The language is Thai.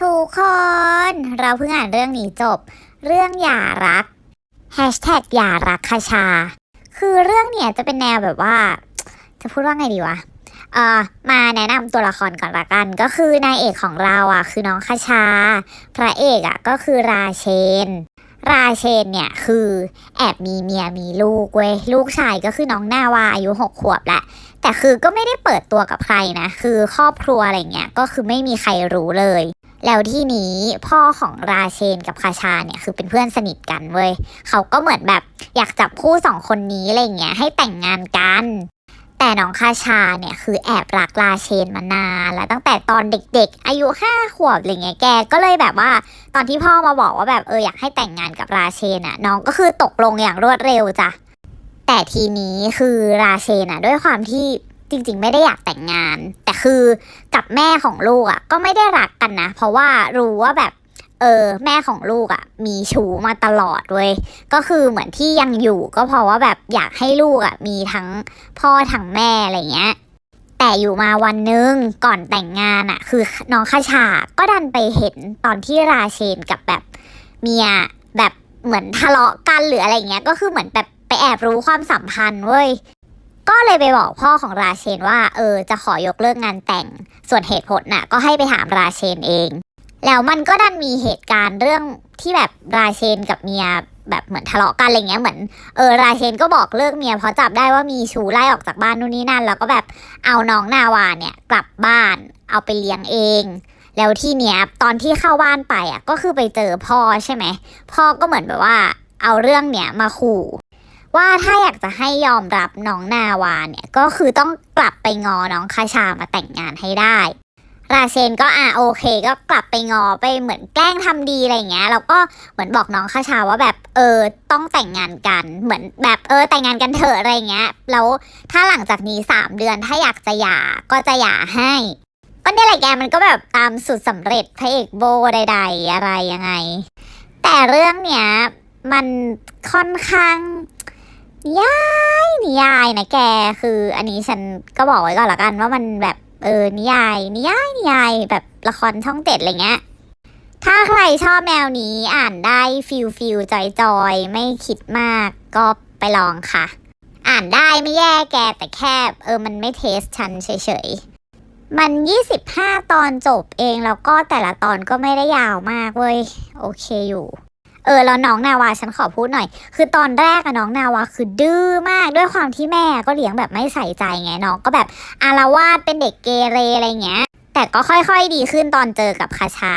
ทุกคน เราเพิ่งอ่านเรื่องนี้จบ เรื่องหย่ารักแฮชแท็กหย่ารักคาชา คือเรื่องเนี่ยจะเป็นแนวแบบว่า จะพูดว่าไงดีวะเอ่อมาแนะนำตัวละครก่อนละกัน ก็คือนายเอกของเราอะ คือน้องคาชา พระเอกอะก็คือราเชน ราเชนเนี่ยคือแอบมีเมียมีลูกเว้ยลูกชายก็คือน้องนาวาอายุหกขวบแหละ แต่คือก็ไม่ได้เปิดตัวกับใครนะ คือครอบครัวอะไรเงี้ยก็คือไม่มีใครรู้เลย แล้วที่นี้พ่อของราเชนกับคาชาเนี่ยคือเป็นเพื่อนสนิทกันเว้ยเขาก็เหมือนแบบอยากจับคู่สองคนนี้อะไรเงี้ยให้แต่งงานกัน แต่น้องคาชาเนี่ยคือแอบรักราเชนมานานแล้วตั้งแต่ตอนเด็กๆ อายุห้าขวบอะไรเงี้ยแกก็เลยแบบว่า ตอนที่พ่อมาบอกว่าแบบเอออยากให้แต่งงานกับราเชนอะน้องก็คือตกลงอย่างรวดเร็วจ้ะแต่ทีนี้คือราเชนอะด้วยความที่ จริงๆ ไม่ได้อยากแต่งงาน แต่คือกับแม่ของลูกอะก็ไม่ได้รักกันนะ เพราะว่ารู้ว่าแบบ เออ แม่ของลูกอะมีชู้มาตลอดเว้ยก็คือเหมือนที่ยังอยู่ก็เพราะว่าแบบอยากให้ลูกอะมีทั้งพ่อทั้งแม่อะไรเงี้ยแต่อยู่มาวันนึงก่อนแต่งงานอะคือน้องคาชาก็ดันไปเห็นตอนที่ราเชนกับแบบเมียแบบเหมือนทะเลาะกันหรืออะไรเงี้ยก็คือเหมือนแบบไปแอบรู้ความสัมพันธ์เว้ย ก็เลยไปบอกพ่อของราเชนว่าเออจะขอยกเลิกงานแต่ง ส่วนเหตุผลน่ะก็ให้ไปถามราเชนเอง แล้วมันก็ดันมีเหตุการณ์เรื่องที่แบบราเชนกับเมียแบบเหมือนทะเลาะกันอะไรเงี้ยเหมือนเออราเชนก็บอกเลิกเมียเพราะจับได้ว่ามีชูไล่ออกจากบ้านนู่นนี่นั่น แล้วก็แบบเอาน้องนาวาเนี่ยกลับบ้าน เอาไปเลี้ยงเอง แล้วที่เนี้ยตอนที่เข้าบ้านไปอะก็คือไปเจอพ่อใช่ไหมพ่อก็เหมือนแบบว่าเอาเรื่องเนี้ยมาขู่ ว่าถ้าอยากจะให้ยอมรับน้องนาวาเนี่ยก็คือต้องกลับไปงอน้องคาชามาแต่งงานให้ได้ ราเชนก็อะโอเค ก็กลับไปงอไปเหมือนแกล้งทำดีอะไรเงี้ยแล้วก็เหมือนบอกน้องคาชาว่าแบบเออต้องแต่งงานกัน เหมือนแบบเออแต่งงานกันเถอะอะไรเงี้ยแล้วถ้าหลังจากนี้สามเดือนถ้าอยากจะหย่าก็จะหย่าให้ก็เนี่ยแหละแกมันก็แบบตามสุดสำเร็จพระเอกโบใด ๆ อะไรยังไง แต่เรื่องเนี้ยมันค่อนข้าง ยายนิยายนะแกคือ อันนี้ฉันก็บอกไว้ก่อนละกันว่ามันแบบเออนิยายนิยายนิยายแบบละครช่องเจ็ดอะไรเงี้ยถ้าใครชอบแนวนี้อ่านได้ฟิลฟิลจอยจอยไม่คิดมากก็ไปลองค่ะ อ่านได้ไม่แย่แกแต่แค่เออมันไม่เทสฉันเฉยๆ มัน 25 ตอนจบเองแล้วก็แต่ละตอนก็ไม่ได้ยาวมากเว้ย โอเคอยู่ เออแล้วน้องนาวาฉันขอพูดหน่อย คือตอนแรกอะน้องนาวาคือดื้อมากด้วยความที่แม่ก็เลี้ยงแบบไม่ใส่ใจไงน้องก็แบบอารวาสเป็นเด็กเกเรอะไรเงี้ยแต่ก็ค่อยๆดีขึ้นตอนเจอกับคาชา